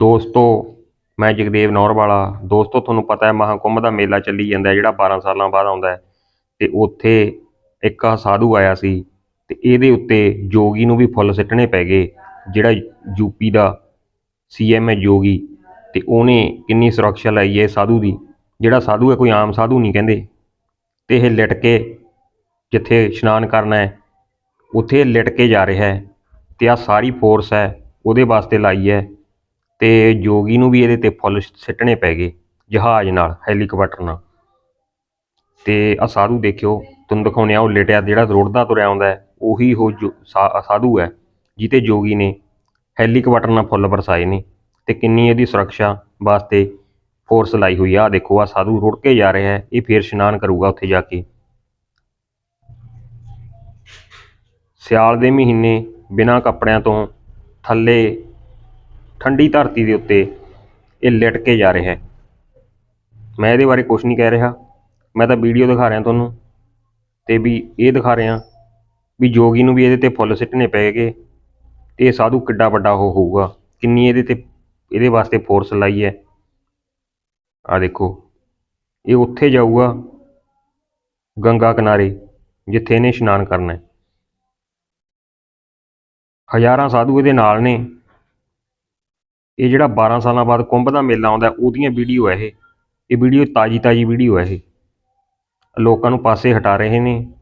ਦੋਸਤੋ, ਮੈਂ ਜਗਦੇਵ ਨੌਰਵਾਲਾ ਦੋਸਤੋ, ਤੁਹਾਨੂੰ ਪਤਾ ਹੈ ਮਹਾਕੁੰਭ ਦਾ ਮੇਲਾ ਚੱਲੀ ਜਾਂਦਾ ਜਿਹੜਾ 12 ਸਾਲਾਂ ਬਾਅਦ ਆਉਂਦਾ ਹੈ। ਤੇ ਉੱਥੇ ਇੱਕ ਸਾਧੂ ਆਇਆ ਸੀ ਤੇ ਇਹਦੇ ਉੱਤੇ ਜੋਗੀ ਨੂੰ ਵੀ ਫੁੱਲ ਸਿੱਟਣੇ ਪੈ ਗਏ, ਜਿਹੜਾ ਯੂਪੀ ਦਾ ਸੀਐਮ ਹੈ ਜੋਗੀ। ਤੇ ਉਹਨੇ ਕਿੰਨੀ ਸੁਰੱਖਿਆ ਲਈ ਹੈ ਸਾਧੂ ਦੀ। ਜਿਹੜਾ ਸਾਧੂ ਹੈ, ਕੋਈ ਆਮ ਸਾਧੂ ਨਹੀਂ ਕਹਿੰਦੇ। ਤੇ ਇਹ ਲਿਟ ਕੇ ਜਿੱਥੇ ਇਸ਼ਨਾਨ ਕਰਨਾ ਹੈ, ਉੱਥੇ ਲਿਟ ਕੇ ਜਾ ਰਿਹਾ ਹੈ ਤੇ ਆ ਸਾਰੀ ਫੋਰਸ ਹੈ, ਉਹਦੇ ਵਾਸਤੇ ਲਾਈ ਹੈ। ਤੇ ਜੋਗੀ ਨੂੰ ਵੀ ਇਹਦੇ ਤੇ ਫੁੱਲ ਸਿੱਟਣੇ ਪੈ ਗਏ ਜਹਾਜ਼ ਨਾਲ ਹੈਲੀਕਾਪਟਰ ਨਾਲ। ਤੇ ਆ ਸਾਧੂ ਦੇਖਿਓ ਤੁਹਾਨੂੰ ਦਿਖਾਉਣੇ ਆ ਉਹ ਲੇਟਿਆ ਜਿਹੜਾ ਰੁੜਦਾ ਤੁਰਿਆ ਆਉਂਦਾ ਹੈ, ਉਹੀ ਉਹ ਜੋ- ਸਾਧੂ ਹੈ ਜਿੱਤੇ ਜੋਗੀ ਨੇ ਹੈਲੀਕਾਪਟਰ ਨਾਲ ਫੁੱਲ ਵਰਸਾਏ ਨੇ ਤੇ ਕਿੰਨੀ ਇਹਦੀ ਸੁਰੱਖਿਆ ਵਾਸਤੇ ਫੋਰਸ ਲਾਈ ਹੋਈ ਆ। ਆਹ ਦੇਖੋ ਆ ਸਾਧੂ ਰੁੜ ਕੇ ਜਾ ਰਿਹਾ ਹੈ ਇਹ ਫੇਰ ਇਸ਼ਨਾਨ ਕਰੂਗਾ ਉੱਥੇ ਜਾ ਕੇ। ਸਿਆਲ ਦੇ ਮਹੀਨੇ ਬਿਨਾਂ ਕੱਪੜਿਆਂ ਤੋਂ ਥੱਲੇ ਠੰਡੀ ਧਰਤੀ ਦੇ ਉੱਤੇ ਇਹ ਲਿਟ ਕੇ ਜਾ ਰਿਹਾ ਹੈ। ਮੈਂ ਇਹਦੇ ਬਾਰੇ ਕੁਝ ਨਹੀਂ ਕਹਿ ਰਿਹਾ। ਮੈਂ ਤਾਂ ਵੀਡੀਓ ਦਿਖਾ ਰਿਹਾ ਤੁਹਾਨੂੰ ਤੇ ਵੀ ਇਹ ਦਿਖਾ ਰਿਹਾ ਵੀ ਜੋਗੀ ਨੂੰ ਵੀ ਇਹਦੇ ਤੇ ਫੁੱਲ ਸਿੱਟਣੇ ਗਏ ਤੇ ਇਹ ਸਾਧੂ ਕਿੱਡਾ ਵੱਡਾ ਉਹ ਹੋਊਗਾ। ਕਿੰਨੀ ਇਹਦੇ ਤੇ ਇਹਦੇ ਵਾਸਤੇ ਫੋਰਸ ਲਾਈ ਹੈ। ਆ ਦੇਖੋ, ਇਹ ਉੱਥੇ ਜਾਊਗਾ ਗੰਗਾ ਕਿਨਾਰੇ, ਜਿੱਥੇ ਇਹਨੇ ਇਸ਼ਨਾਨ ਕਰਨਾ ਹੈ। ਹਜ਼ਾਰਾਂ ਸਾਧੂ ਇਹਦੇ ਨਾਲ ਨੇ। ਇਹ ਜਿਹੜਾ 12 ਸਾਲਾਂ ਬਾਅਦ ਕੁੰਭ ਦਾ ਮੇਲਾ ਆਉਂਦਾ ਉਹਦੀਆਂ ਵੀਡੀਓ ਹੈ ਇਹ। ਇਹ ਵੀਡੀਓ ਤਾਜੀ ਤਾਜੀ ਵੀਡੀਓ ਹੈ ਇਹ। ਲੋਕਾਂ ਨੂੰ ਪਾਸੇ ਹਟਾ ਰਹੇ ਨੇ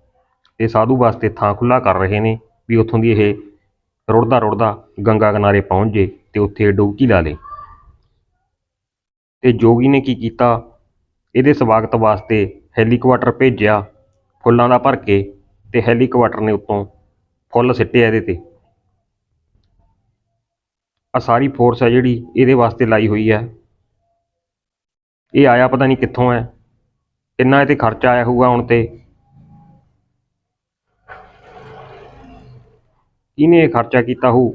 ਤੇ ਸਾਧੂ ਵਾਸਤੇ ਥਾਂ ਖੁੱਲਾ ਕਰ ਰਹੇ ਨੇ ਵੀ ਉੱਥੋਂ ਦੀ ਇਹ ਰੁੜਦਾ ਰੁੜਦਾ ਗੰਗਾ ਕਿਨਾਰੇ ਪਹੁੰਚ ਜੇ ਤੇ ਉੱਥੇ ਡੁਬਕੀ ਲਾ ਲੇ। ਤੇ ਜੋਗੀ ਨੇ ਕੀ ਕੀਤਾ? ਇਹਦੇ ਸਵਾਗਤ ਵਾਸਤੇ ਹੈਲੀਕਾਪਟਰ ਭੇਜਿਆ, ਫੁੱਲਾਂ ਦਾ ਭਰ ਕੇ ਤੇ ਹੈਲੀਕਾਪਟਰ ਨੇ ਉੱਤੋਂ ਫੁੱਲ ਸਿੱਟੇ ਇਹਦੇ ਤੇ। ਆ ਸਾਰੀ ਫੋਰਸ ਹੈ ਜਿਹੜੀ ਇਹਦੇ ਵਾਸਤੇ ਲਾਈ ਹੋਈ ਹੈ। ਇਹ ਆਇਆ ਪਤਾ ਨਹੀਂ ਕਿੱਥੋਂ ਹੈ। ਕਿੰਨਾ ਇਹ ਤੇ ਖਰਚਾ ਆਇਆ ਹੋਊਗਾ ਹੁਣ ਤੇ। ਕਿਹਨੇ ਇਹ ਖਰਚਾ ਕੀਤਾ ਹੋਊ?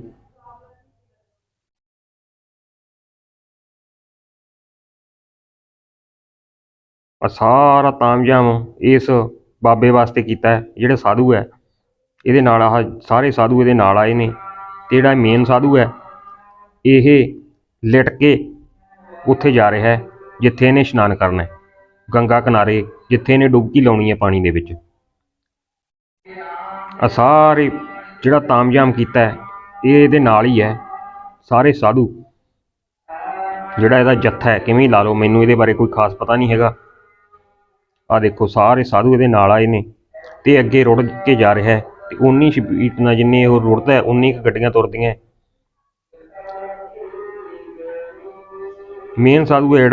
ਆ ਸਾਰਾ ਤਾਮਝਾਮ ਇਸ ਬਾਬੇ ਵਾਸਤੇ ਕੀਤਾ ਹੈ, ਜਿਹੜੇ ਸਾਧੂ ਹੈ। ਇਹਦੇ ਨਾਲ ਆਹ ਸਾਰੇ ਸਾਧੂ ਇਹਦੇ ਨਾਲ ਆਏ ਨੇ। ਤੇ ਜਿਹੜਾ ਮੇਨ ਸਾਧੂ ਹੈ ਇਹ ਲਿਟ ਕੇ ਉੱਥੇ ਜਾ ਰਿਹਾ ਹੈ, ਜਿੱਥੇ ਇਹਨੇ ਇਸ਼ਨਾਨ ਕਰਨਾ ਹੈ। ਗੰਗਾ ਕਿਨਾਰੇ ਜਿੱਥੇ ਇਹਨੇ ਡੁਬਕੀ ਲਾਉਣੀ ਹੈ ਪਾਣੀ ਦੇ ਵਿੱਚ। ਆ ਸਾਰੇ ਜਿਹੜਾ ਤਾਮਝਾਮ ਕੀਤਾ ਹੈ, ਇਹ ਇਹਦੇ ਨਾਲ ਹੀ ਹੈ। ਸਾਰੇ ਸਾਧੂ, ਜਿਹੜਾ ਇਹਦਾ ਜੱਥਾ ਹੈ, ਕਿਵੇਂ ਲਾ ਲਓ, ਮੈਨੂੰ ਇਹਦੇ ਬਾਰੇ ਕੋਈ ਖਾਸ ਪਤਾ ਨਹੀਂ ਹੈਗਾ। ਆ ਦੇਖੋ, ਸਾਰੇ ਸਾਧੂ ਇਹਦੇ ਨਾਲ ਆਏ ਨੇ ਤੇ ਅੱਗੇ ਰੁੜ ਕੇ ਜਾ ਰਿਹਾ ਹੈ ਤੇ ਉਨੀ ਸਪੀਡ ਨਾਲ ਜਿੰਨੇ ਉਹ ਰੁੜਦਾ ਹੈ ਉਨੀ ਕੁ ਗੱਡੀਆਂ ਤੁਰਦੀਆਂ ਮੇਨ ਸਾਧੂ ਹੈ ਜਿਹੜਾ